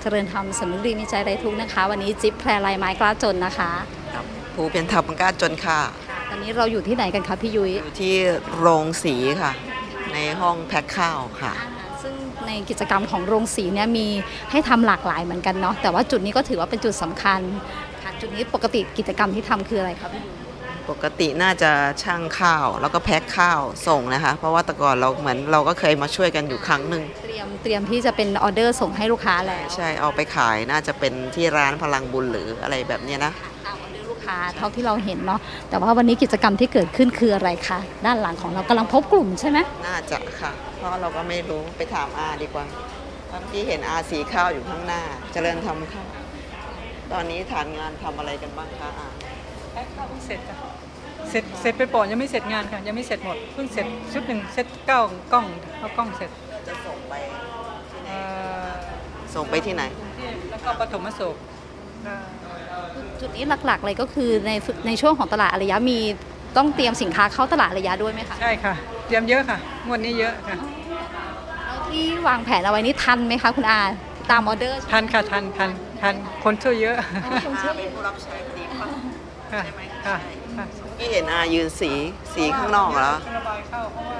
เจริญธรรมสำนึกดีมีใจไรทุกข์นะคะ วันนี้จิ๊บแพรลายไม้กล้าจนนะคะครับผู้เป็นธรรมกล้าจนค่ะ ตอนนี้เราอยู่ที่ไหนกันคะพี่ยุ้ยอยู่ที่โรงสีค่ะ ในห้องแพ็คข้าวค่ะ ซึ่งในกิจกรรมของโรงสีเนี่ยมีให้ทำหลากหลายเหมือนกันเนาะแต่ว่าจุดนี้ก็ถือว่าเป็นจุดสำคัญค่ะจุดนี้ปกติกิจกรรมที่ทำคืออะไรคะพี่ยุ้ย ปกติน่าจะช่างข้าวแล้วก็แพ็คข้าวส่งนะคะ เพราะว่าแต่ก่อนเราเหมือนเราก็เคยมาช่วยกันอยู่ครั้งหนึ่งเตรียมเตรียมที่จะเป็นออเดอร์ส่งให้ลูกค้าแล้วใช่เอาไปขายน่าจะเป็นที่ร้านพลังบุญหรืออะไรแบบเนี้ยนะตามออเดอร์ลูกค้าเท่าที่เราเห็นเนาะแต่ว่าวันนี้กิจกรรมที่เกิดขึ้นคืออะไรคะด้านหลังของเรากำลังพบกลุ่มใช่ไหมน่าจะค่ะ เพราะเราก็ไม่รู้ไปถามอาดีกว่าเมื่อกี้เห็นอาสีข้าวอยู่ข้างหน้า เจริญทำข้าวตอนนี้ฐานงานทำอะไรกันบ้างคะอาแพ็คข้าวเพิ่งเสร็จค่ะ เสร็จเสร็จไปก่อนยังไม่เสร็จงานค่ะ ยังไม่เสร็จหมดเพิ่งเสร็จชุดหนึ่งเสร็จเก้ากล้องเอากล้องเสร็จจะส่งไปที่ไหนเอ่อส่งไปที่ไหนที่แล้วก็ปฐมโศกเอ่อจุดนี้หลักๆเลยก็คือในในช่วงของตลาดอารยะมีต้องเตรียมสินค้าเข้าตลาดอารยะด้วยไหมคะใช่ค่ะ เตรียมเยอะค่ะงวดนี้เยอะค่ะแล้วที่วางแผนเอาไว้นี่ทันไหมคะคุณอาตามออเดอร์ใช่ไหมทันค่ะทันทันทันคนช่วยเยอะอาเป็นผู้รับใช้พอดีป่ะค่ะค่ะค่ะ พี่เห็นอายืนสีสีข้างนอกแล้วระบายเข้าเพราะว่า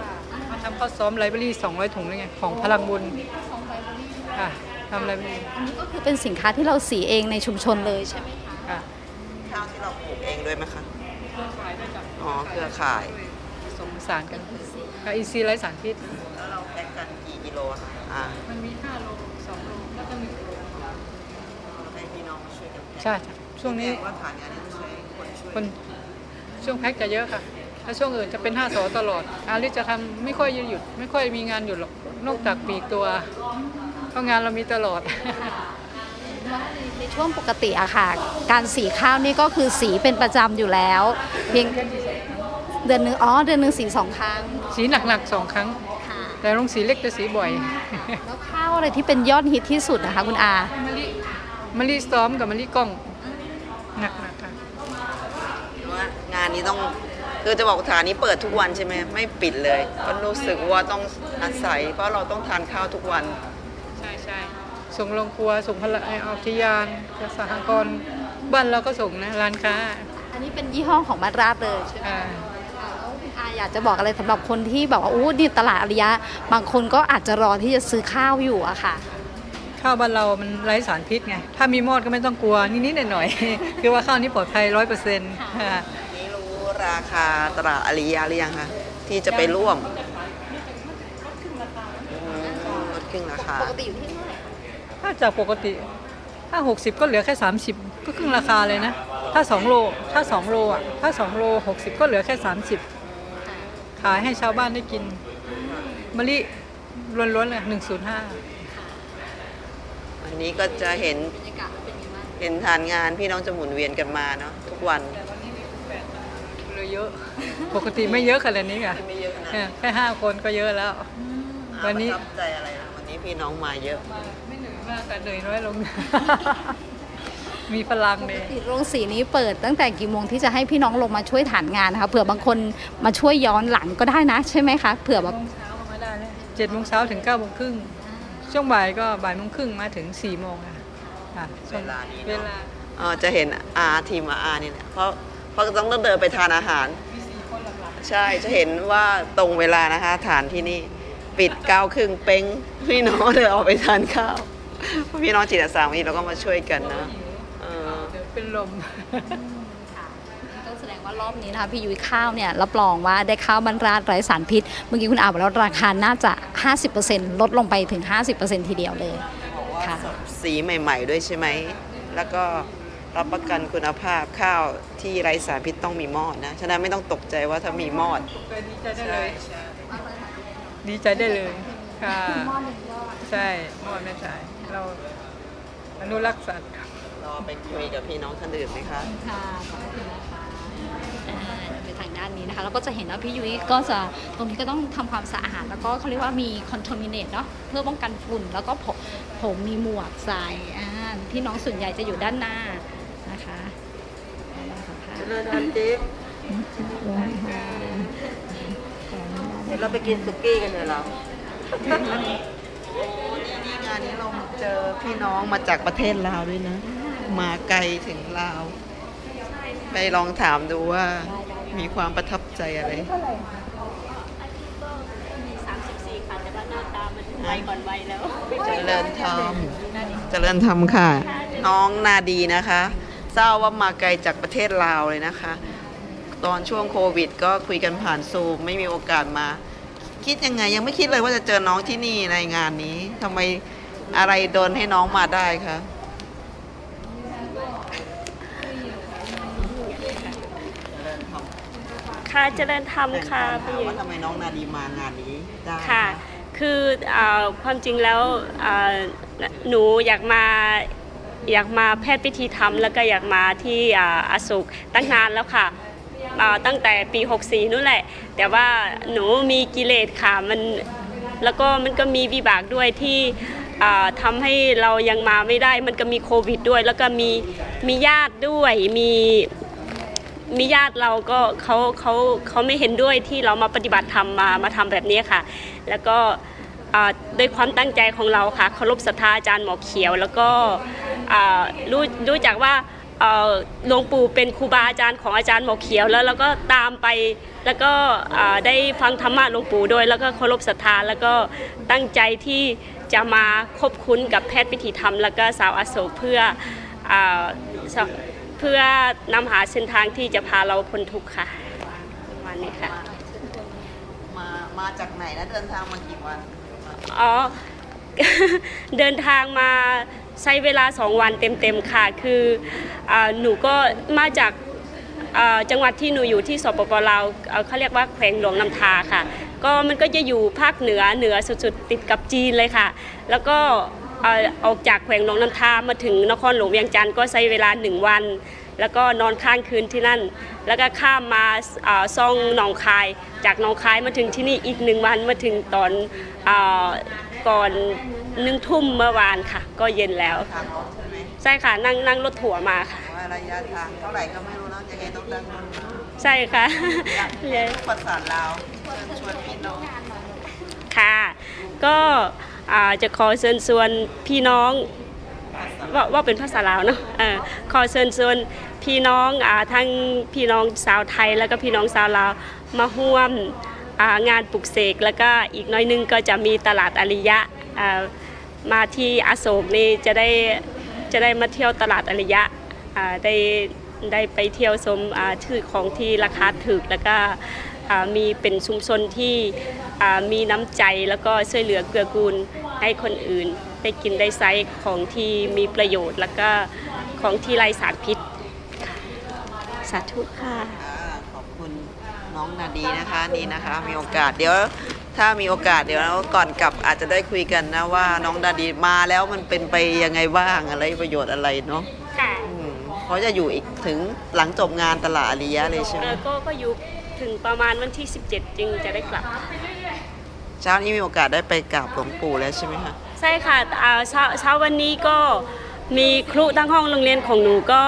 มาทำข้าวซ้อมไลบรารี200 ถุงเลยไงของพลังบุญค่ะทำไลบรารีอันนี้ก็คือเป็นสินค้าที่เราสีเองในชุมชนเลยใช่ไหมคะค่ะข้าวที่เราปลูกเองด้วยไหมคะขายด้วยจ้ะอ๋อเครือข่ายผสมผสานกันค่ะอีซีไร้สารพิษแล้วเราแพ็คกันกี่กิโลอะคะอ่ามันมี5โล2โลแล้วก็1โลให้พี่น้องมาช่วยกันแพ็คใช่ค่ะช่วงนี้แสดว่าฐานงานนี้ต้องใช้คนช่วยคน ช่วงแพ็กจะเยอะค่ะถ้าช่วงอื่นจะเป็น5สอตลอด อาลิจะทำไม่ค่อยหยุด ไม่ค่อยมีงานหยุดหรอกนอกจากปีกตัวเพราะงานเรามีตลอด ในช่วงปกติอะค่ะ การสีข้าวนี่ก็คือสีเป็นประจำอยู่แล้ว เพียงเดือนหนึ่งอ๋อเดือนหนึ่งสีสองครั้ง สีหนักๆสองครั้งค่ะแต่ลงสีเล็กจะสีบ่อย แล้วข้าวอะไรที่เป็นยอดฮิตที่สุดนะคะคุณอามะลิมะลิซ้อมกับมะลิกล้องหนักๆค่ะว่างา นนี้ต้องคือจะบอกว่าฐานนี้เปิดทุกวันใช่ไหมไม่ปิดเลยเพราะรู้สึกว่าต้องอาศัย เพราะเราต้องทานข้าวทุกวันใช่ใช่ส่งลงครัวส่งพละออกทิยานสหกรณ์บ้านเราก็ส่งนะร้านค้าอันนี้เป็นยี่ห้อของมาดราบเลยใช่ไหมอ่าแล้วคุณอาอยากจะบอกอะไรสำหรับคนที่แบบว่าอู้นี่ตลาดอริยะ บางคนก็อาจจะรอที่จะซื้อข้าวอยู่อะค่ะ ข้าวบ้านเรามันไร้สารพิษไง ถ้ามีมอดก็ไม่ต้องกลัวนิดๆหน่อยๆคือว่าข้าวนี้ปลอดภัยร้อยเปอร์เซ็นต์นี่ รู้ราคาตลาดอาริยาหรือยังคะที่จะไปร่วมอืมลดครึ่งราคาปกติอยู่ที่เท่าไหร่ถ้าจากปกติถ้า 60 ก็เหลือแค่ 30 ก็ครึ่งราคาเลยนะ ถ้า 2 โล ถ้า 2 โลอะ ถ้า 2 โล 60 ก็เหลือแค่ 30 ขายให้ชาวบ้านได้กินมะลิล้วนๆเลย105วันนี้ก็จะเห็น บรรยากาศเป็นยังไงบ้างเห็นทานงานพี่น้องจะหมุนเวียนกันมาเนาะทุกวัน แต่วันนี้มีแปด เลยเยอะปกติไม่เยอะขนาดนี้ค่ะไม่เยอะนะเออแค่ห้าคนก็เยอะแล้ว วันนี้ประทับใจอะไรนะวันนี้พี่น้องมาเยอะ ไม่เหนื่อยมากแต่เหนื่อยน้อยลง มีพลังเลยติดโรงสีนี้เปิดตั้งแต่กี่โมงที่จะให้พี่น้องลงมาช่วยฐานงานนะคะเผื่อบางคนมาช่วยย้อนหลังก็ได้นะ ใช่ไหมคะเผื่อแบบโมงเช้าก็มาได้เลยเจ็ดโมงเช้าถึงเก้าโมงครึ่งช่วงบ่ายก็บ่ายโมงครึ่งมาถึงสี่โมงค่ะค่ะช่งเวลานี้เวเนอะลาเออจะเห็นอาทีมอาเนี่ยเพราะ เพราะต้องเดินไปทานอาหารมีสี่คนหลักใช่จะเห็นว่าตรงเวลานะคะฐานที่นี่ปิดเก้าครึ่งเป้งพี่น้องเดินออกไปทานข้าวพี่น้องจิตอาสาวันนี้เราก็มาช่วยกันนะเออๆเดี๋ยวเป็นลมก็แสดงว่ารอบนี้นะคะพี่ยุ้ยข้าวเนี่ยรับรองว่าได้ข้าวบรรราดไร้สารพิษ เมื่อกี้คุณอาบอกแล้วราคาน่าจะ 50%ลดลงไปถึง 50%ทีเดียวเลยค่ะสีใหม่ ๆ ด้วยใช่ไหม แล้วก็ รับประกันคุณภาพข้าวที่ไร้สารพิษต้องมีมอดนะ ฉะนั้นไม่ต้องตกใจว่าถ้ามีมอด ดีใจได้เลยดีใจได้เลยค่ะใช่มอดไม่ใช่เราอนุรักษ์สัตว์รอไปคุยกับพี่น้องท่านอื่นไหมคะค่ะขอบคุณนะคะอ่าเดี๋ยวไปทางด้านนี้นะคะแล้วก็จะเห็นว่าพี่ยุ้ยก็จะตรงนี้ก็ต้องทำความสะอาด แล้วก็เขาเรียกว่ามีคอนโทมิเนตเนาะเพื่อป้องกันฝุ่น แล้วก็ผมผมมีหมวกใส่อ่าพี่น้องส่วนใหญ่จะอยู่ด้านหน้านะคะล องสัมภาษณ์เริ่มทันจิ๊บเดี๋ยวเราไปกินสุกี้กันเลยเหรอโอ้นี่นี่ไงงานนี้เราเจอพี่น้องมาจากประเทศลาวด้วยนะ มาไกลถึงลาว ไปลองถามดูว่ามีความประทับใจอะไร34ค่ะแต่ว่าหน้าตามันไวก่อนวัยแล้ว เจริญธรรม เจริญธรรมค่ะ น้องนาดีนะคะ ทราบว่ามาไกลจากประเทศลาวเลยนะคะ ตอนช่วงโควิด ก็คุยกันผ่านซูมไม่มีโอกาสมา คิดยังไงยังไม่คิดเลยว่าจะเจอน้องที่นี่ในงานนี้ทำไมอะไรโดนให้น้องมาได้คะค่ะเจริญธรรมค่ะถามว่าทำไมน้องนาดีมางานนี้ได้ค่ะ คือเอ่อความจริงแล้วเอ่อหนูอยากมา อยากมาแพทย์พิธีธรรมแล้วก็อยากมาที่อ่าอโศกตั้งนานแล้วค่ะตั้งแต่ปี 64นู่นแหละ แต่ว่าหนูมีกิเลสค่ะมันแล้วก็มันก็มีวิบากด้วยที่อ่าทำให้เรายังมาไม่ได้ มันก็มีโควิดด้วย แล้วก็มีมีญาติด้วยมีมีญาติเราก็เขาเขาเขาไม่เห็นด้วยที่เรามาปฏิบัติธรรมมามาทำแบบนี้ค่ะ แล้วก็ ด้วยความตั้งใจของเราค่ะเคารพศรัทธาอาจารย์หมอเขียว แล้วก็รู้รู้จักว่าหลวงปู่เป็นครูบาอาจารย์ของอาจารย์หมอเขียวแล้วเราก็ตามไป แล้วก็ได้ฟังธรรมะหลวงปู่ด้วย แล้วก็เคารพศรัทธาแล้วก็ตั้งใจที่จะมาคบคุ้นกับแพทย์พิธีธรรม แล้วก็สาวอโศกเพื่ออเพื่อนำหาเส้นทางที่จะพาเราพ้นทุกข์ค่ะประมาณนี้ค่ะ มามาจากไหนแล้วเดินทางมากี่วัน อ๋อ เดินทางมาใช้เวลาสองวันเต็มๆค่ะ คืออหนูก็มาจากจังหวัดที่หนูอยู่ที่สปปลาวเอ่อเขาเรียกว่าแขวงหลวงน้ำทาค่ะ ก็มันก็จะอยู่ภาคเหนือเหนือสุดๆติดกับจีนเลยค่ะ แล้วก็ออออกจากแขวงหลวงน้ำทามาถึงนครหลวงเวียงจันทร์ก็ใช้เวลาหนึ่งวัน แล้วก็นอนค้างคืนที่นั่น แล้วก็ข้ามมาอ่าซ่องหนองคาย จากหนองคายมาถึงที่นี่อีกหนึ่งวันมาถึงตอนอาก่อนหนึ่งทุ่มเมื่อวานค่ะ ก็เย็นแล้วทางรถใช่ไหมใช่ค่ะนั่งนั่งรถถั่วมาค่ะว่าระยะทางเท่าไหร่ก็ไม่รู้นะยังไงต้องตั้งรถมาใช่ค่ะเลยประสานลาวเชิญชวนพี่น้องค่ะ ก็อ่าจะขอเชิญชวนพี่น้อง ว่าว่าเป็นภาษาลาวเนาะเออขอเชิญชวนพี่น้องอ่าทั้งพี่น้องสาวไทย แล้วก็พี่น้องสาวลาวมาร่วมอ่างานปลุกเสกแล้วก็อีกน้อยนึงก็จะมีตลาดอริยะอ่ามาที่อโศกนี่จะได้จะได้มาเที่ยวตลาดอริยะอ่าได้ได้ไปเที่ยวชมอ่าชื่อของที่ราคาถูกแล้วก็อ่ามีเป็นชุมชนที่อ่ามีน้ำใจแล้วก็ช่วยเหลือเกื้อกูลให้คนอื่น ได้กินได้ใช้ของที่มีประโยชน์ แล้วก็ของที่ไร้สารพิษค่ะสาธุค่ะ อ่าขอบคุณน้องนาดีนะคะนี่นะคะ มีโอกาสเดี๋ยวถ้ามีโอกาสเดี๋ยวก่อนกลับอาจจะได้คุยกันนะว่าน้องนาดีมาแล้วมันเป็นไปยังไงบ้างอะไรประโยชน์อะไรเนาะค่ะอืมเขาจะอยู่อีกถึงหลังจบงานตลาดอาริยะเลยใช่ไหมเอ่อก็ก็อยู่ถึงประมาณวันที่ 17 จึงจะได้กลับ เช้านี้มีโอกาสได้ไปกราบหลวงปู่แล้วใช่ไหมคะ ใช่ค่ะอ่าเช้าเช้าวันนี้ก็มีครูทั้งห้องโรงเรียนของหนูก็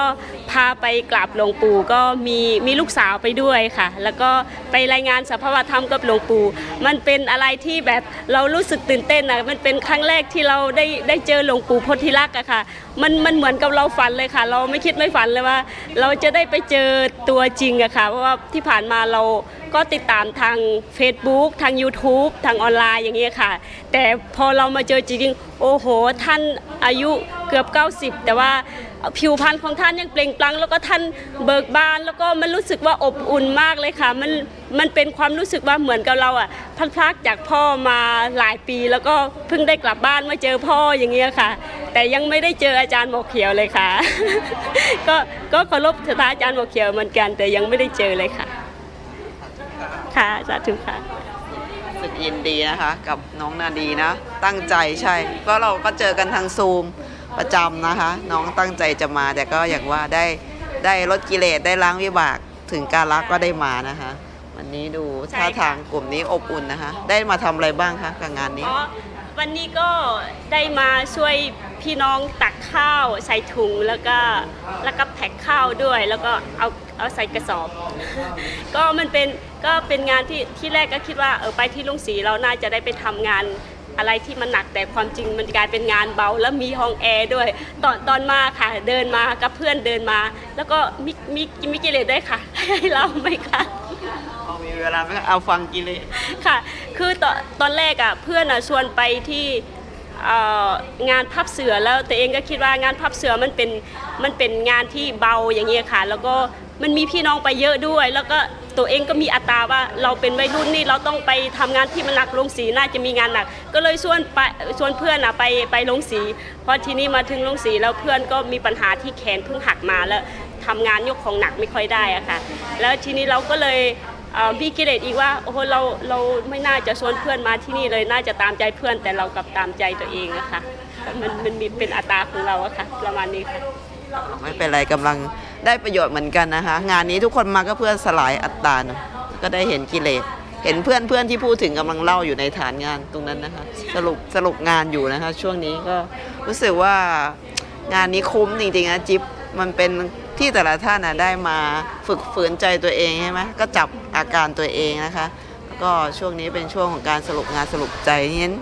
พาไปกราบหลวงปู่ก็มีมีลูกสาวไปด้วยค่ะ แล้วก็ไปรายงานสภาวธรรมกับหลวงปู่ มันเป็นอะไรที่แบบเรารู้สึกตื่นเต้นนะมันเป็นครั้งแรกที่เราได้ได้เจอหลวงปู่โพธิลักษณ์อะค่ะมันมันเหมือนกับเราฝันเลยค่ะ เราไม่คิดไม่ฝันเลยว่า เราจะได้ไปเจอตัวจริงอะค่ะ เพราะว่าที่ผ่านมาเราก็ติดตามทาง Facebook ทาง YouTube ทางออนไลน์อย่างเงี้ยค่ะ แต่พอเรามาเจอจริง โอ้โห ท่านอายุเกือบ 90 แต่ว่า ผิวพรรณของท่านยังเปล่งปลั่งแล้วก็ท่านเบิกบาน แล้วก็มันรู้สึกว่าอบอุ่นมากเลยค่ะ มันมันเป็นความรู้สึกว่าเหมือนกับเราอะพลัดพรากจากพ่อมาหลายปี แล้วก็เพิ่งได้กลับบ้านมาเจอพ่ออย่างเงี้ยค่ะ แต่ยังไม่ได้เจออาจารย์หมอเขียวเลยค่ะ ก็ก็เคารพศรัทธาอาจารย์หมอเขียวเหมือนกัน แต่ยังไม่ได้เจอเลยค่ะ ค่ะสาธุค่ะรู้สึกยินดีนะคะ กับน้องนาดีนะ ตั้งใจใช่ ก็เราก็เจอกันทางซูม ประจำนะคะ น้องตั้งใจจะมาแต่ก็อย่างว่าได้ได้ลดกิเลสได้ล้างวิบากถึงการรักก็ได้มานะคะ วันนี้ดูใช่ท่าค่ะ ทางกลุ่มนี้อบอุ่นนะคะ ได้มาทำอะไรบ้างคะกับงานนี้ อ๋อวันนี้ก็ได้มาช่วยพี่น้องตักข้าวใส่ถุงแล้วก็แล้วก็แพ็คข้าวด้วย แล้วก็เอาเอาใส่กระสอบ ก็มันเป็นก็เป็นงานที่ที่แรกก็คิดว่าเออไปที่ลุงศรีเราน่าจะได้ไปทำงาน อะไรที่มันหนักแต่ความจริงมันกลายเป็นงานเบา แล้วมีห้องแอร์ด้วย ตอนตอนมาค่ะ เดินมากับเพื่อนเดินมา แล้วก็มีมีมีกิเลสด้วยค่ะ ให้เราไหมคะพอมีเวลาไหมคะเอาฟังกิเลสค่ะ คือตอนตอนแรกอะเพื่อนอะชวนไปที่เอ่องานพับเสือแล้วตัวเองก็คิดว่างานพับเสือมันเป็นมันเป็นงานที่เบาอย่างเงี้ยค่ะ แล้วก็มันมีพี่น้องไปเยอะด้วย แล้วก็ ตัวเองก็มีอัตราว่าเราเป็นวัยรุ่นนี่เราต้องไปทำงานที่มันหนักลงสีน่าจะมีงานหนัก ก็เลยชวนไปชวนเพื่อนอะไปไปลงสีพอทีนี้มาถึงลงสีแล้วเพื่อนก็มีปัญหาที่แขนเพิ่งหักมาแล้วทำงานยกของหนักไม่ค่อยได้อะค่ะ แล้วทีนี้เราก็เลยเอ่อมีกิเลสอีกว่าโอ้โหเราเราไม่น่าจะชวนเพื่อนมาที่นี่เลยน่าจะตามใจเพื่อนแต่เรากลับตามใจตัวเองอะค่ะมันมันมีเป็นอัตราของเราอะค่ะประมาณนี้ค่ะ ไม่เป็นไรกำลังได้ประโยชน์เหมือนกันนะคะ งานนี้ทุกคนมาก็เพื่อสลายอัตตาเนอะก็ได้เห็นกิเลสเห็นเพื่อนเพื่อนที่พูดถึงกำลังเล่าอยู่ในฐานงานตรงนั้นนะคะ สรุปสรุปงานอยู่นะคะ ช่วงนี้ก็รู้สึกว่างานนี้คุ้มจริงๆนะจิ๊บมันเป็นที่แต่ละท่านนะได้มาฝึกฝืนใจตัวเองใช่ไหมก็จับอาการตัวเองนะคะ แล้วก็ช่วงนี้เป็นช่วงของการสรุปงานสรุปใจนั้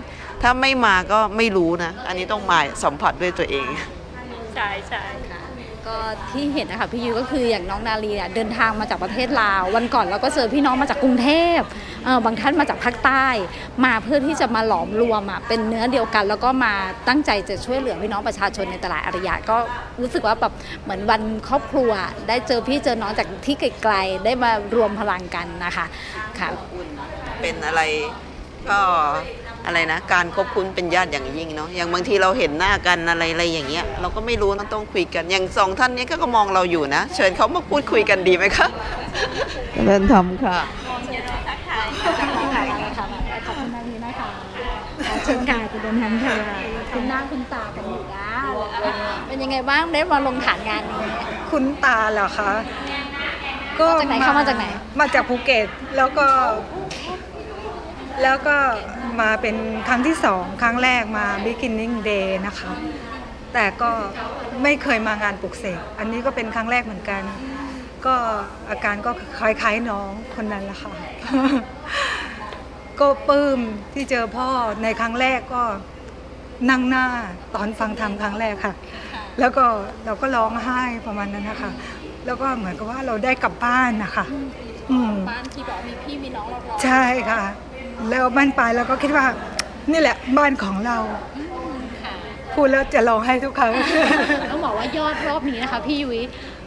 ถ้าไม่มาก็ไม่รู้นะ อันนี้ต้องมาสัมผัสด้วยตัวเองใช่ใช่ ก็ที่เห็นนะคะพี่ยุ้ยก็คืออย่างน้องนาลีอะเดินทางมาจากประเทศลาว วันก่อนเราก็เจอพี่น้องมาจากกรุงเทพเออบางท่านมาจากภาคใต้ มาเพื่อที่จะมาหลอมรวมอะเป็นเนื้อเดียวกัน แล้วก็มาตั้งใจจะช่วยเหลือพี่น้องประชาชนในตลาดอริยะก็รู้สึกว่าแบบเหมือนวันครอบครัว ได้เจอพี่เจอน้องจากที่ไกลๆได้มารวมพลังกันนะคะค่ะเป็นอะไรก็ อะไรนะ การคบคุ้นเป็นญาติอย่างยิ่งเนาะอย่างบางทีเราเห็นหน้ากันอะไรอะไรอย่างเงี้ย เราก็ไม่รู้นะต้องคุยกัน อย่างสองท่านนี้ก็มองเราอยู่นะ เชิญเขามาพูดคุยกันดีไหมคะเริ่มทำค่ะขอบคุณนาลีนะคะเชิญค่ะคุณเดินทางค่ะคุณหน้าคุณตากันอยู่นะเป็นยังไงบ้างได้มาลงฐานงานนี้ คุ้นตาเหรอคะก็มาจากไหนคะมาจากไหน มาจากภูเก็ตแล้วก็ แล้วก็มาเป็นครั้งที่สองครั้งแรกมา beginning day นะคะ แต่ก็ไม่เคยมางานปลุกเสกอันนี้ก็เป็นครั้งแรกเหมือนกัน ก็อาการก็คล้ายๆน้องคนนั้นแหละค่ะ ก็ปลื้มที่เจอพ่อในครั้งแรกก็นั่งหน้าตอนฟังธรรมครั้งแรกค่ะ แล้วก็เราก็ร้องไห้ประมาณนั้นนะคะ แล้วก็เหมือนกับว่าเราได้กลับบ้านนะคะ อืม บ้านที่บอกมีพี่มีน้องเรารอใช่ค่ะ แล้วบ้านปลายเราก็คิดว่า นี่แหละบ้านของเรา ค่ะพูดแล้วจะร้องไห้ทุกครั้ง ต้องบอกว่ายอดรอบนี้นะคะ พี่ยุ้ย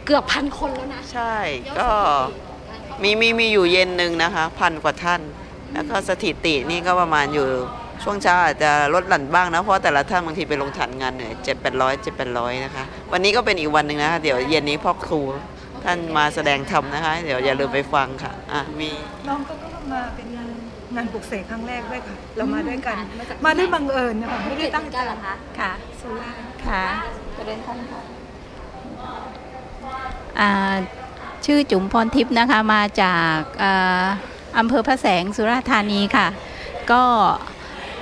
เกือบพันคนแล้วนะใช่ก็มีมีมีอยู่เย็นหนึ่งนะคะ พันกว่าท่าน แล้วก็สถิตินี่ก็ประมาณอยู่ช่วงเช้าอาจจะลดหลั่นบ้างนะ เพราะแต่ละท่านบางทีไปลงฐานงานเหนื่อยเจ็ดแปดร้อยเจ็ดแปดร้อยนะคะ วันนี้ก็เป็นอีกวันหนึ่งนะคะ เดี๋ยวเย็นนี้พ่อครูท่านมาแสดงธรรมนะคะ เดี๋ยวอย่าลืมไปฟังค่ะอะมี น้องก็ก็มาเป็น งานปลุกเสกครั้งแรกด้วยค่ะ เรามาด้วยกัน มาจากมาด้วยบังเอิญนะคะไม่ได้ตั้งใจกันเหรอคะค่ะสุราษฎร์ค่ะจะเดินท่านค่ะ อ่าชื่อจุ๋มพรทิพย์นะคะมาจากอ่าอำเภอพระแสงสุราษฎร์ธานีค่ะ ก็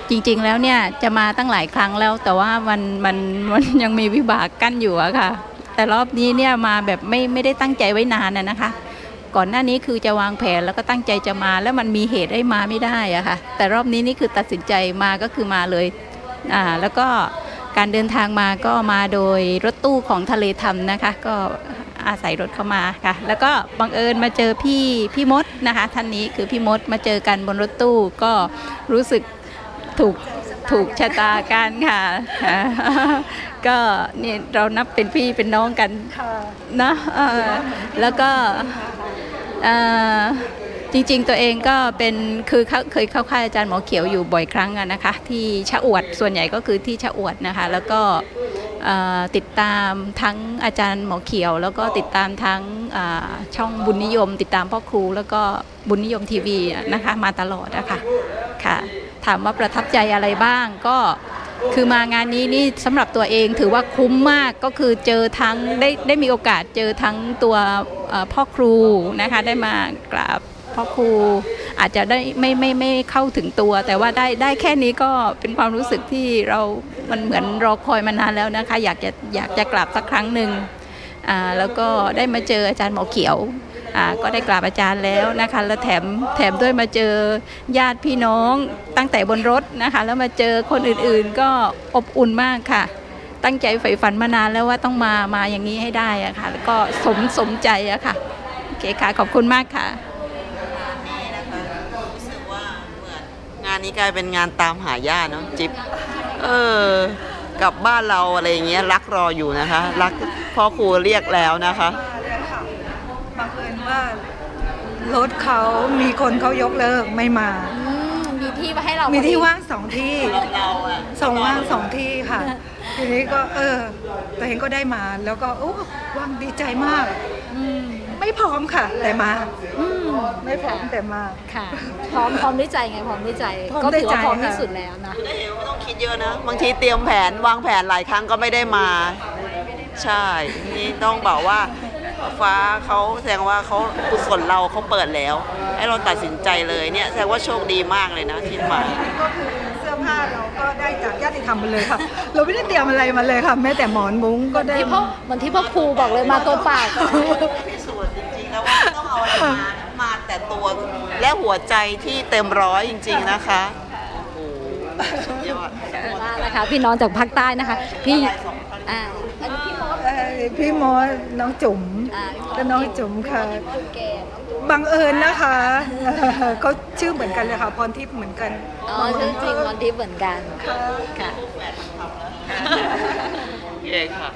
จริงๆแล้วเนี่ยจะมาตั้งหลายครั้งแล้ว แต่ว่ามันมันมันยังมีวิบากกั้นอยู่อะค่ะ แต่รอบนี้เนี่ยมาแบบไม่ไม่ได้ตั้งใจไว้นานนะนะคะ ก่อนหน้านี้คือจะวางแผนแล้วก็ตั้งใจจะมา แล้วมันมีเหตุให้มาไม่ได้อะค่ะแต่รอบนี้นี่คือตัดสินใจมาก็คือมาเลยอ่าแล้วก็การเดินทางมาก็มาโดยรถตู้ของทะเลธรรมนะคะ ก็อาศัยรถเข้ามาค่ะ แล้วก็บังเอิญมาเจอพี่พี่มดนะคะ ท่านนี้คือพี่มดมาเจอกันบนรถตู้ก็รู้สึกถูก ถูกชะตากันค่ะ ก็เนี่ยเรานับเป็นพี่เป็นน้องกันนะแล้วก็จริงๆตัวเองก็เป็นคือเคยเข้าค่ายอาจารย์หมอเขียวอยู่บ่อยครั้งนะคะที่ชะอวดส่วนใหญ่ก็คือที่ชะอวดนะคะ แล้วก็ติดตามทั้งอาจารย์หมอเขียว แล้วก็ติดตามทั้งช่องบุญนิยม ติดตามพ่อครู แล้วก็บุญนิยมทีวีนะคะมาตลอดนะคะค่ะ ถามว่าประทับใจอะไรบ้าง ก็คือมางานนี้นี่สำหรับตัวเองถือว่าคุ้มมากก็คือเจอทั้งได้ได้มีโอกาสเจอทั้งตัวพ่อครูนะคะได้มากราบพ่อครูอาจจะได้ไม่ไม่ไม่เข้าถึงตัว แต่ว่าได้ได้แค่นี้ก็เป็นความรู้สึกที่เรา มันเหมือนรอคอยมานานแล้วนะคะ อยากจะอยากจะกราบสักครั้งหนึ่งอ่าแล้วก็ได้มาเจออาจารย์หมอเขียว ก็ได้กราบอาจารย์แล้วนะคะ แล้วแถมแถมด้วยมาเจอญาติพี่น้องตั้งแต่บนรถนะคะ แล้วมาเจอคนอื่นๆก็อบอุ่นมากค่ะ ตั้งใจใฝ่ฝันมานานแล้วว่าต้องมามาอย่างนี้ให้ได้อะค่ะ แล้วก็สมสมใจอะค่ะโอเคค่ะขอบคุณมากค่ะงานนี้กลายเป็นงานตามหาญาเนาะจิ๊บเออกลับบ้านเราอะไรอย่างเงี้ยรักรออยู่นะคะ รักพ่อครูเรียกแล้วนะคะ บังเอิญว่า รถเขามีคนเขายกเลิกไม่มา อืมมีที่มาให้เรามีที่พอดีว่างสองที่เราอะสองว่างสองที่ค่ะ ทีนี้ก็เออตัวเองก็ได้มาแล้วก็โอ้ว่างดีใจมาก อืมไม่พร้อมค่ะ แต่มา อืมไม่พร้อมแต่มา ค่ะ พร้อมพร้อมด้วยใจไงพร้อมด้วยใจ พร้อมก็ด้วยถือว่าใจพร้อมค่ะ ที่สุดแล้วนะ ได้เห็นว่าไม่ต้องคิดเยอะนะ บางทีเตรียมแผนวางแผนหลายครั้งก็ไม่ได้มา ใช่นี่ต้องบอกว่า ฟ้าเขาแสดงว่าเขากุศลเราเขาเปิดแล้ว ให้เราตัดสินใจเลยเนี่ยแสดงว่าโชคดีมากเลยนะที่มาก็คือเสื้อผ้าเราก็ได้จากญาติธรรมมาเลยค่ะ เราไม่ได้เตรียมอะไรมาเลยค่ะ แม้แต่หมอนมุ้งก็ได้ที่พ่อเหมือนที่พ่อครูบอกเลยมาตัวเปล่าพิสูจน์จริงๆแล้วว่าไม่ต้องเอาอะไรมามาแต่ตัวและหัวใจที่เต็มร้อยจริง ๆนะคะโอ้โหสุดยอดมากนะคะพี่น้องจากภาคใต้นะคะ พี่อ่าอันนี้พี่มดเอ่อพี่มอสน้องจุ๋มอ่า และน้องจุ๋มค่ะคนแก่บังเอิญนะคะเขาชื่อเหมือนกันเลยค่ะพรทิพย์เหมือนกันอ๋อชื่อจริงวันที่เหมือนกันค่ะเองค่ะ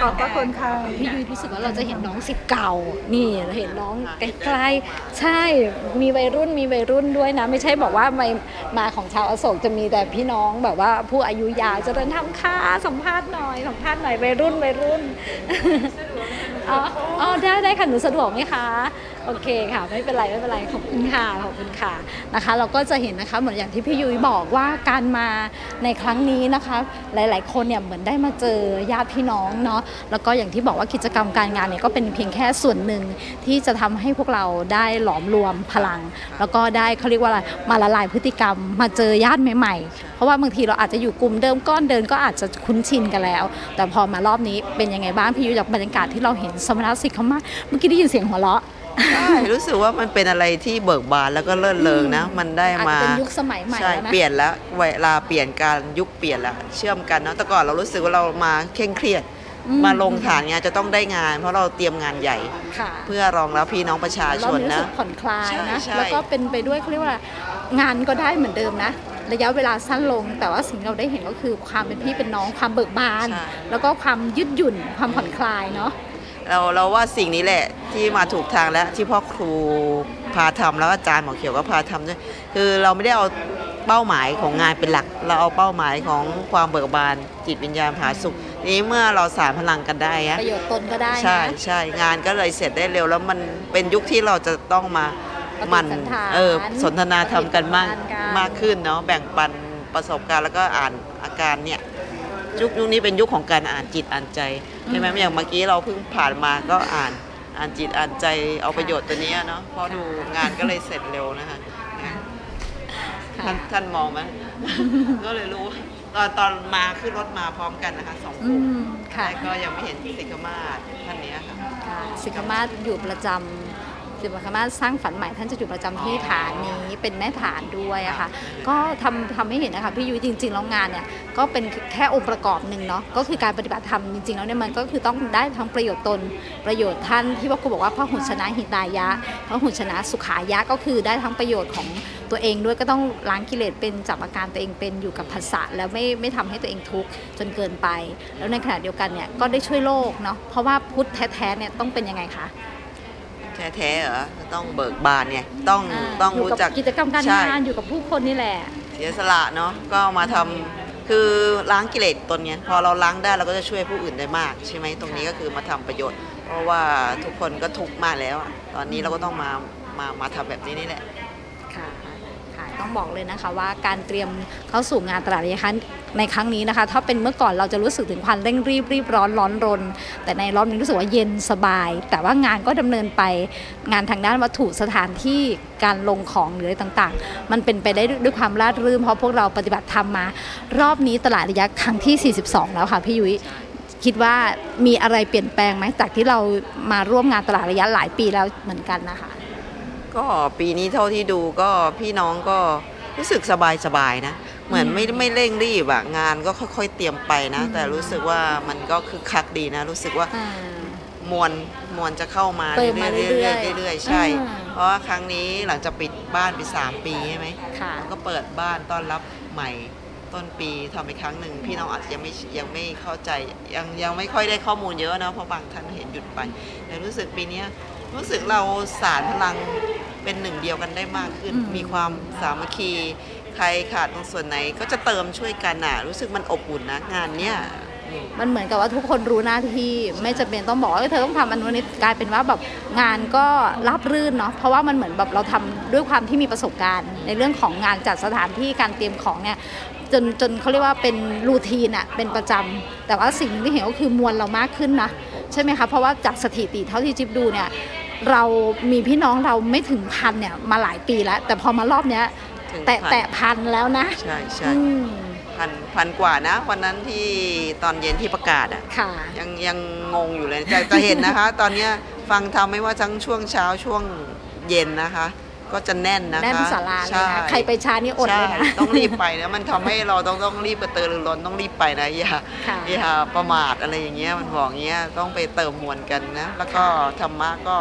ขอบพระคุณค่ะพี่ยุ้ยรู้สึกว่าเราจะเห็นน้องสิทธิ์เก่า นี่เราเห็นน้องใกล้ๆใช่มีวัยรุ่นมีวัยรุ่นด้วยนะ ไม่ใช่บอกว่ามามาของชาวอโศกจะมีแต่พี่น้องแบบว่าผู้อายุยาวจะเดินทำค่าสัมภาษณ์หน่อยสัมภาษณ์หน่อยวัยรุ่นวัยรุ่น อ๋ออ๋อได้ได้ค่ะ หนูสะดวกไหมคะ โอเคค่ะ ไม่เป็นไรไม่เป็นไรขอบคุณค่ะขอบคุณค่ะนะคะ เราก็จะเห็นนะคะเหมือนอย่างที่พี่ยุ้ยบอกว่าการมาในครั้งนี้นะคะ หลาย ๆ คนเนี่ยเหมือนได้มาเจอญาติพี่น้องเนาะแล้วก็อย่างที่บอกว่ากิจกรรมการงานเนี่ยก็เป็นเพียงแค่ส่วนหนึ่งที่จะทำให้พวกเราได้หลอมรวมพลัง แล้วก็ได้เขาเรียกว่าอะไรมาละลายพฤติกรรม มาเจอญาติใหม่ ๆ เพราะว่าบางทีเราอาจจะอยู่กลุ่มเดิมก้อนเดินก็อาจจะคุ้นชินกันแล้ว แต่พอมารอบนี้เป็นยังไงบ้างพี่ยุ้ยจากบรรยากาศที่เราเห็นสมณสิทธิ์เขามาเมื่อกี้ได้ยินเสียงหัวเราะ ใช่รู้สึกว่ามันเป็นอะไรที่เบิกบานแล้วก็เลิศเลงนะ มันได้อาจมาจะเป็นยุคสมัยใหม่ใช่แล้วนะ เปลี่ยนแล้วเวลาเปลี่ยนการยุคเปลี่ยนแล้วเชื่อมกันเนาะแต่ก่อนเรารู้สึกว่าเรามาเคร่งเครียด อืมมาลงฐานงานจะต้องได้งาน เพราะเราเตรียมงานใหญ่ ค่ะเพื่อรองรับพี่น้องประชาชเรานมีรู้นะ สึกผ่อนคลายนะ ใช่ใช่ แล้วก็เป็นไปด้วยเขาเรียกว่าอะไรงานก็ได้เหมือนเดิมนะ ระยะเวลาสั้นลง แต่ว่าสิ่งที่เราได้เห็นก็คือความเป็นพี่เป็นน้องความเบิกบาน ใช่ แล้วก็ความยืดหยุ่นความผ่อนคลายเนาะ เราเราว่าสิ่งนี้แหละที่มาถูกทางแล้วที่พ่อครูพาทำแล้วอาจารย์หมอเขียวก็พาทำด้วยคือเราไม่ได้เอาเป้าหมายของงานเป็นหลัก เราเอาเป้าหมายของความเบิกบานจิตวิญญาณผาสุขทีนี้เมื่อเราสารพลังกันได้อะประโยชน์ตนก็ได้นะใช่ใช่งานก็เลยเสร็จได้เร็ว แล้วมันเป็นยุคที่เราจะต้องมาปฏิมันสันถานเออสนทนาธรรมกันมากปฏิสันถานกันมากขึ้นเนาะแบ่งปันประสบการณ์แล้วก็อ่านอาการเนี่ย ยุคยุคนี้เป็นยุคของการอ่านจิตอ่านใจใช่ไหมอย่างเมื่อกี้เราเพิ่งผ่านมาก็อ่านอ่านจิตอ่านใจเอาประโยชน์ตัวเนี้ยเนาะเพราะดูงานก็เลยเสร็จเร็วนะคะท่านท่านมองไหมก็เลยรู้ตอนตอนมาขึ้นรถมาพร้อมกันนะคะสองกอืลุ่มมค่ะแต่ก็ยังไม่เห็นสิกมาศท่านเนี้ยค่ะค่ะสิกขมาศอยู่ประจำ สิกขมาศสร้างฝันใหม่ท่านจะอยู่ประจำที่ฐานนี้เป็นแม่ฐานด้วยอะค่ะก็ทำทำให้เห็นนะคะพี่ยุ้ยจริงๆแล้วงานเนี่ยก็เป็นแค่องค์ประกอบหนึ่งเนาะก็คือการปฏิบัติธรรมจริงๆแล้วเนี่ยมันก็คือต้องได้ทั้งประโยชน์ตนประโยชน์ท่านที่ว่าครูบอกว่าพระหุนชนะหิตายะพระหุนชนะสุขายะก็คือได้ทั้งประโยชน์ของตัวเองด้วยก็ต้องล้างกิเลสเป็นจับอาการตัวเองเป็นอยู่กับภาษาแล้วไม่ไม่ทำให้ตัวเองทุกข์จนเกินไป แล้วในขณะเดียวกันเนี่ยก็ได้ช่วยโลกเนาะเพราะว่าพุทธแท้ๆเนี่ยต้องเป็นยังไงคะ แท้ๆเหรอต้องเบิกบานเนี่ยต้องาต้องยู่รู้กับจักกิจกรรมการใช่ งานอยู่กับผู้คนนี่แหละ เสียสละเนาะก็มาทำคือล้างกิเลสตนเนี้ยพอเราล้างได้เราก็จะช่วยผู้อื่นได้มาก ใช่ไหมตรงนี้ก็คือมาทำประโยชน์ เพราะว่าทุกคนก็ทุกข์มากแล้วอะตอนนี้เราก็ต้องมามามาทำแบบนี้นี่แหละค่ะค่ะ ต้องบอกเลยนะคะว่าการเตรียมเข้าสู่งานตลาดนะคะในครั้งนี้นะคะ ถ้าเป็นเมื่อก่อนเราจะรู้สึกถึงความเร่งรีบรีบร้อนร้อนรน แต่ในรอบนี้รู้สึกว่าเย็นสบาย แต่ว่างานก็ดำเนินไปงานทางด้านวัตถุสถานที่การลงของหรืออะไรต่างๆ มันเป็นไปได้ด้วยความราบรื่นเพราะพวกเราปฏิบัติธรรมมา รอบนี้ตลาดระยะครั้งที่ 42 แล้วค่ะพี่ยุ้ยคิดว่ามีอะไรเปลี่ยนแปลงไหมจากที่เรามาร่วมงานตลาดระยะหลายปีแล้วเหมือนกันนะคะ ก็ปีนี้เท่าที่ดูก็พี่น้องก็รู้สึกสบายสบายๆนะ เหมือนไม่ไม่เร่งรีบอะงานก็ค่อยๆเตรียมไปนะ แต่รู้สึกว่ามันก็คือคักดีนะ รู้สึกว่ามวลมวลจะเข้ามาเติเรื่มมาอยๆเรื่เรื่ออยยๆๆเรื่อยๆใช่อ่าเพราะว่าครั้งนี้หลังจากปิดบ้านไปสามปีใช่ไหมค่ะก็เปิดบ้านต้อนรับใหม่ต้นปีทำไปครั้งหนึ่งพี่น้องอาจจะยังไม่ยังไม่เข้าใจยังยังไม่ค่อยได้ข้อมูลเยอะนะเพราะบางท่านเห็นหยุดไปแต่รู้สึกปีเนี้ยรู้สึกเราสารพลัง เป็นหนึ่งเดียวกันได้มากขึ้น อืม มีความสามัคคี ใครขาดตรงส่วนไหนก็จะเติมช่วยกันน่ะ รู้สึกมันอบอุ่นนะงานเนี้ยมันเหมือนกับว่าทุกคนรู้หน้าที่ไม่จำเป็นต้องบอกว่าเธอต้องทำอันนู้นนี้กลายเป็นว่าแบบงานก็รับรื่นเนาะเพราะว่ามันเหมือนแบบเราทำด้วยความที่มีประสบการณ์ ในเรื่องของงานจัดสถานที่การเตรียมของเนี่ยจนจนเขาเรียกว่าเป็นรูทีนอะเป็นประจำแต่ว่าสิ่งหนึ่งที่เห็นก็คือมวลเรามากขึ้นนะใช่ไหมคะเพราะว่าจากสถิติเท่าที่จิ๊บดูเนี่ย เรามีพี่น้องเราไม่ถึงพันเนี่ยมาหลายปีแล้ว แต่พอมารอบเนี้ย ถึงแตะพันแตะพันแล้วนะใช่ใช่อืมพันพันกว่านะ วันนั้นที่ตอนเย็นที่ประกาศอะ ค่ะ ยังยังงงอยู่เลยจะจะเห็นนะคะ ตอนเนี้ยฟังทำไม่ว่าทั้งช่วงเช้าช่วงเย็นนะคะ ก็จะแน่นนะคะแน่นศาลาเลยนะช่ใครไปช้านี่อดเลยนะใช่ต้องรีบไปนะมันทำให้เราต้องต้องรีบกระตือรือร้นต้องรีบไปนะอย่าค่ะ อย่าประมาทอะไรอย่างเงี้ยมันบอกอย่างเงี้ยต้องไปเติมมวลกันนะ แล้วก็ธรรมะก็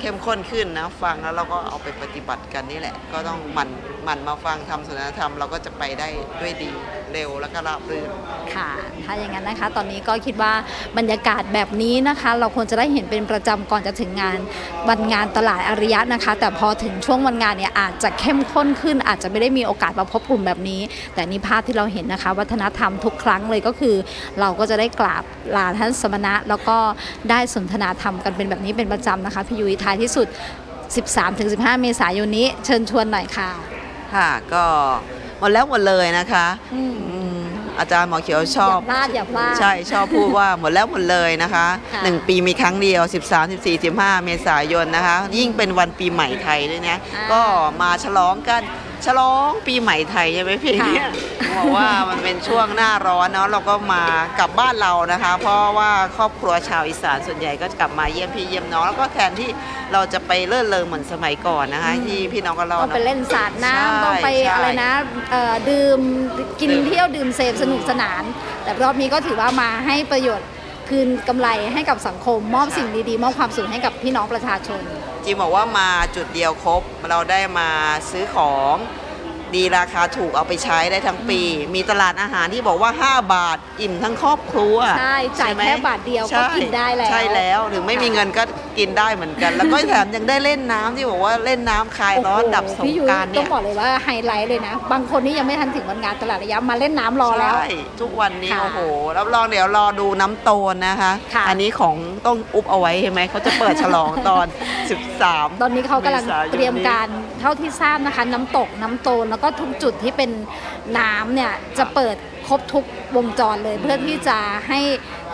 เข้มข้นขึ้นนะฟังแล้วเราก็เอาไปปฏิบัติกันนี่แหละ ก็ต้องมัน หมั่นมาฟังทำสนทธรรมเราก็จะไปได้ด้วยดีเร็วแล้วก็ราบรื่น ค่ะ ถ้าอย่างนั้นนะคะ ตอนนี้ก็คิดว่าบรรยากาศแบบนี้นะคะ เราควรจะได้เห็นเป็นประจำก่อนจะถึงงานวันงานตลาดอาริยะนะคะ แต่พอถึงช่วงวันงานเนี่ยอาจจะเข้มข้นขึ้น อาจจะไม่ได้มีโอกาสมาพบกลุ่มแบบนี้ แต่นี่ภาพที่เราเห็นนะคะ วัฒนธรรมทุกครั้งเลยก็คือ เราก็จะได้กราบลาท่านสมณะ แล้วก็ได้สนทนาธรรมกันเป็นแบบนี้เป็นประจำนะคะพี่ยุ้ยท้ายที่สุด 13-15 เมษายนนี้เชิญชวนหน่อยค่ะ ค่ะ ก็หมดแล้วหมดเลยนะคะอืม อืมอาจารย์หมอเขียวชออบย่าพลาดอย่าพลาด ใช่ชอบพูดว่าหมดแล้วหมดเลยนะคะ ค่ะหนึ่งปีมีครั้งเดียว 13 14 15 เมษายนนะคะ ยิ่งเป็นวันปีใหม่ไทยด้วยนะอ่าก็มาฉลองกัน ฉลองปีใหม่ไทยใช่ไหมเพลงเนี้ยค่ะบอกว่ามันเป็นช่วงหน้าร้อนเนาะเราก็มากลับบ้านเรานะคะ เพราะว่าครอบครัวชาวอีสานส่วนใหญ่ก็จะกลับมาเยี่ยมพี่เยี่ยมน้องแล้วก็แทนที่เราจะไปเลื่อนเลงเหมือนสมัยก่อนนะคะ ที่พี่น้องกับเราต้องไปเนาะเล่นสาดใช่น้ำต้องไปใช่อะไรนะเอ่อดื่มกินดื่มเที่ยวดื่มเสพสนุกสนาน แต่รอบนี้ก็ถือว่ามาให้ประโยชน์คืนกำไรให้กับสังคม มอบสิ่งดีๆ มอบความสุขให้กับพี่น้องประชาชน จิมบอกว่ามาจุดเดียวครบ เราได้มาซื้อของดีราคาถูกเอาไปใช้ได้ทั้งปี มีตลาดอาหารที่บอกว่า 5 บาท อิ่มทั้งครอบครัว ใช่จ่ายไหมแค่บาทเดียวก็ใช่กินได้แล้ว ใช่แล้ว ถึงไม่มีเงินก็ กินได้เหมือนกัน แล้วก็แถมยังได้เล่นน้ำที่บอกว่าเล่นน้ำคลายร้อนโโหดับสงพี่ยุ้ยกรารต้เนี่อยงบอกเลยว่าไฮไลท์เลยนะ บางคนนี่ยังไม่ทันถึงวันงานตลาดระยะมาเล่นน้ำรอแล้ว ใช่ทุกวันนี้ค่ะโอ้โหรับรองเดี๋ยวรอดูน้ำโตนนะคะ ค่ะ อันนี้ของต้องอุบเอาไว้ใช่ไหมเขาจะเปิดฉลองตอน 13 ตอนนี้เขากำลังมษายนเตรียมการเท่าที่ทราบนะคะ น้ำตกน้ำโตนแล้วก็ทุกจุดที่เป็นน้ำเนี่ยจะเปิดครบทุกวงจรเลยเพื่อที่จะให้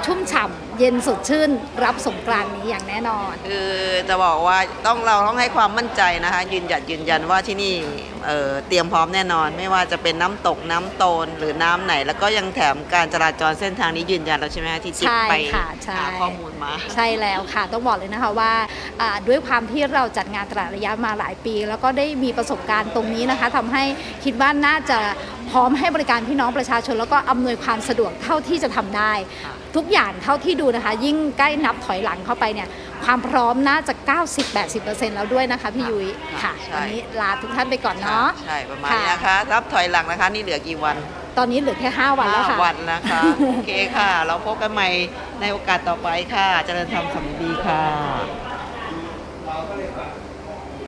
ชุ่มฉ่ำ เย็นสดชื่นรับสงกรานต์นี้อย่างแน่นอน คือจะบอกว่าต้องเราต้องให้ความมั่นใจนะคะ ยืนหยัดยืนยันว่าที่นี่เอ่อเตรียมพร้อมแน่นอน ไม่ว่าจะเป็นน้ำตกน้ำโตนหรือน้ำไหน แล้วก็ยังแถมการจราจรเส้นทางนี้ยืนยันแล้วใช่ไหมคะที่จิ๊บใช่ไปค่ะใช่หาข้อมูลมา ใช่แล้วค่ะต้องบอกเลยนะคะว่าอ่าด้วยความที่เราจัดงานตลาดระยะมาหลายปี แล้วก็ได้มีประสบการณ์ตรงนี้นะคะทำให้คิดว่าน่าจะพร้อมให้บริการพี่น้องประชาชน แล้วก็อำนวยความสะดวกเท่าที่จะทำได้ ทุกอย่างเท่าที่ดูนะคะ ยิ่งใกล้นับถอยหลังเข้าไปเนี่ย ความพร้อมน่าจะ 90-80%แล้วด้วยนะคะพี่ยุ้ยค่ะใช่ วันนี้ลาทุกท่านไปก่อนเนาะ ใช่ประมาณค่ะนี้นะคะรับถอยหลังนะคะ นี่เหลือกี่วันตอนนี้เหลือแค่ 5 วันแล้วค่ะ ห้าวันนะคะ โอเคค่ะ เราพบกันใหม่ในโอกาสต่อไปค่ะ เจริญธรรมสำนึกดีค่ะ